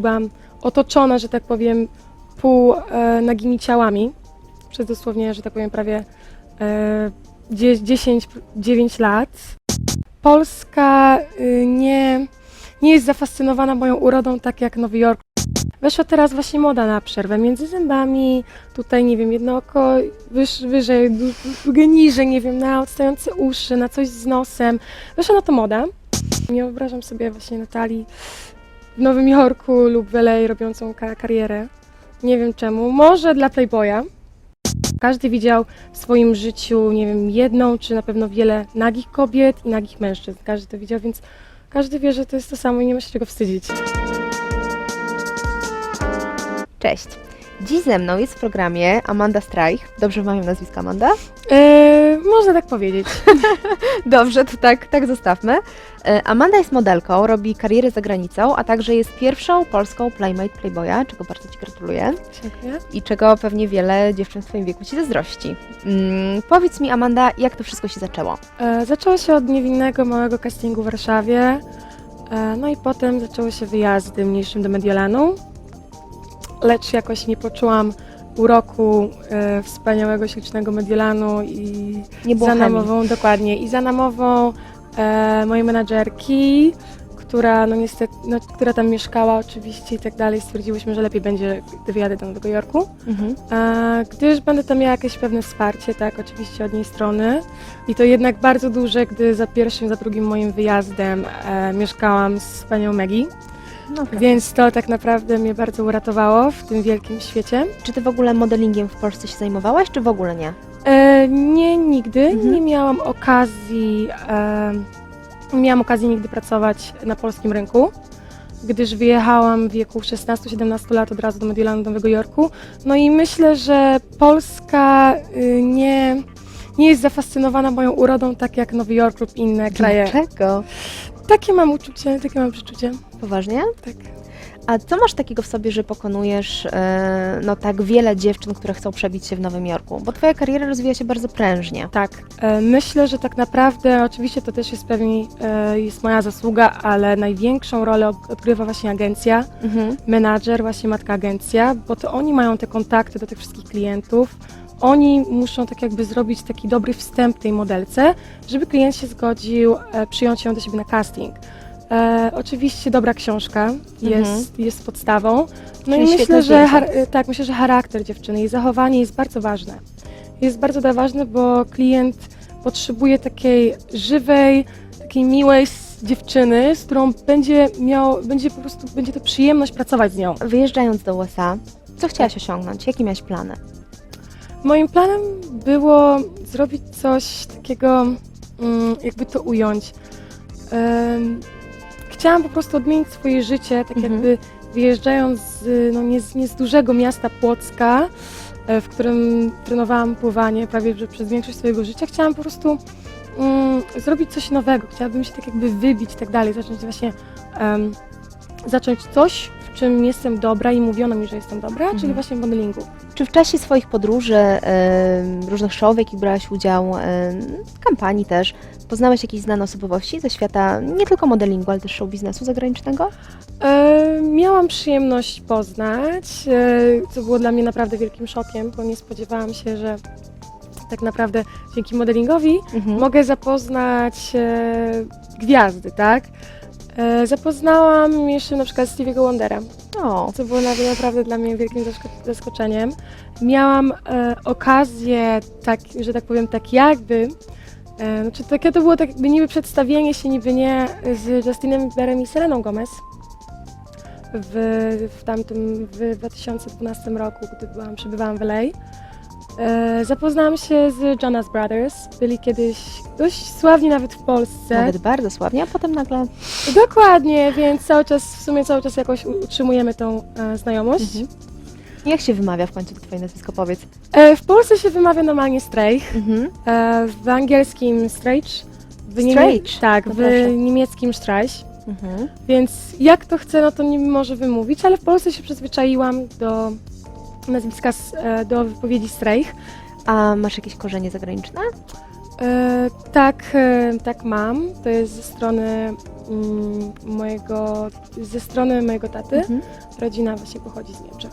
Byłam otoczona, że tak powiem, pół e, nagimi ciałami przez dosłownie, że tak powiem, prawie e, 10-9 lat. Polska y, nie, nie jest zafascynowana moją urodą tak jak Nowy Jork. Weszła teraz właśnie moda na przerwę między zębami, tutaj nie wiem, jedno oko wyż, wyżej, drugie niżej, nie wiem, na odstające uszy, na coś z nosem. Weszła na to moda. Nie wyobrażam sobie właśnie Natalii w Nowym Jorku lub w LA robiącą ka- karierę. Nie wiem czemu. Może dla Playboya. Każdy widział w swoim życiu, nie wiem, jedną czy na pewno wiele nagich kobiet i nagich mężczyzn. Każdy to widział, więc każdy wie, że to jest to samo i nie ma się czego wstydzić. Cześć. Dziś ze mną jest w programie Amanda Streich. Dobrze wymawiam nazwisko Amanda? Eee, można tak powiedzieć. Dobrze, to tak, tak zostawmy. E, Amanda jest modelką, robi karierę za granicą, a także jest pierwszą polską Playmate Playboya, czego bardzo Ci gratuluję Dziękuję. i czego pewnie wiele dziewczyn w Twoim wieku Ci zazdrości. Mm, powiedz mi, Amanda, jak to wszystko się zaczęło? E, zaczęło się od niewinnego małego castingu w Warszawie. E, no i potem zaczęły się wyjazdy mniejszym do Mediolanu. Lecz jakoś nie poczułam uroku e, wspaniałego, ślicznego Mediolanu i Nie było za chemii. namową, dokładnie, i za namową e, mojej menadżerki, która no niestety, no, która tam mieszkała oczywiście i tak dalej, stwierdziłyśmy, że lepiej będzie, gdy wyjadę do Nowego Jorku. Mhm. E, gdyż będę tam miała jakieś pewne wsparcie, tak, oczywiście od niej strony. I to jednak bardzo duże, gdy za pierwszym, za drugim moim wyjazdem e, mieszkałam z panią Maggie, No, tak. więc to tak naprawdę mnie bardzo uratowało w tym wielkim świecie. Czy Ty w ogóle modelingiem w Polsce się zajmowałaś, czy w ogóle nie? E, nie, nigdy. Mhm. Nie miałam okazji, e, nie miałam okazji nigdy pracować na polskim rynku, gdyż wyjechałam w wieku 16-17 lat od razu do Mediolanu, do Nowego Jorku. No i myślę, że Polska y, nie, nie jest zafascynowana moją urodą tak jak Nowy Jork lub inne kraje. Dlaczego? Takie mam uczucie, takie mam przeczucie. Poważnie? Tak. A co masz takiego w sobie, że pokonujesz e, no, tak wiele dziewczyn, które chcą przebić się w Nowym Jorku? Bo Twoja kariera rozwija się bardzo prężnie. Tak, e, myślę, że tak naprawdę, oczywiście to też jest pewnie e, jest moja zasługa, ale największą rolę od- odgrywa właśnie agencja. Mhm. menadżer, właśnie matka agencja, bo to oni mają te kontakty do tych wszystkich klientów. Oni muszą tak jakby zrobić taki dobry wstęp tej modelce, żeby klient się zgodził e, przyjąć ją do siebie na casting. E, oczywiście dobra książka jest, jest podstawą. No Czyli i myślę, że char- e, tak, myślę, że charakter dziewczyny, jej zachowanie jest bardzo ważne. Jest bardzo da- ważne, bo klient potrzebuje takiej żywej, takiej miłej s- dziewczyny, z którą będzie miał, będzie po prostu, będzie to przyjemność pracować z nią. Wyjeżdżając do USA, co chciałaś osiągnąć? Jakie miałaś plany? Moim planem było zrobić coś takiego, mm, jakby to ująć. Chciałam po prostu odmienić swoje życie, tak Mhm. jakby wyjeżdżając z, no nie, z, nie z dużego miasta Płocka, e, w którym trenowałam pływanie prawie że przez większość swojego życia, chciałam po prostu mm, zrobić coś nowego, chciałabym się tak jakby wybić i tak dalej, zacząć właśnie em, zacząć coś, w czym jestem dobra i mówiono mi, że jestem dobra, czyli Mhm. właśnie w modelingu. Czy w czasie swoich podróży, różnych show, w jakich brałaś udział, kampanii też, poznałaś jakieś znane osobowości ze świata nie tylko modelingu, ale też show biznesu zagranicznego? E, miałam przyjemność poznać, e, co było dla mnie naprawdę wielkim szokiem, bo nie spodziewałam się, że tak naprawdę dzięki modelingowi Mhm. mogę zapoznać e, gwiazdy, tak? E, zapoznałam jeszcze na przykład Stevie'ego Wondera, O, co było na- naprawdę dla mnie wielkim zasko- zaskoczeniem. Miałam e, okazję, tak, że tak powiem, tak jakby, e, znaczy takie to było tak jakby niby przedstawienie się, niby nie, z Justinem Bieberem i Seleną Gomez w, w tamtym, w 2012 roku, gdy byłam, przebywałam w LA. E, zapoznałam się z Jonas Brothers, byli kiedyś dość sławni nawet w Polsce. nawet bardzo sławnie, a potem nagle... Dokładnie, więc cały czas, w sumie cały czas jakoś utrzymujemy tą e, znajomość. Mhm. Jak się wymawia w końcu to Twoje nazwisko, powiedz? E, w Polsce się wymawia normalnie Streich, Mhm. e, w angielskim Streich, w Streich? tak, No w proszę. niemieckim Streich, Mhm. więc jak to chcę, no to nie może wymówić, ale w Polsce się przyzwyczaiłam do nazwiska, s- e, do wypowiedzi Streich. A masz jakieś korzenie zagraniczne? E, tak, e, tak mam. To jest ze strony mm, mojego, ze strony mojego taty. Mhm. Rodzina właśnie pochodzi z Niemczech.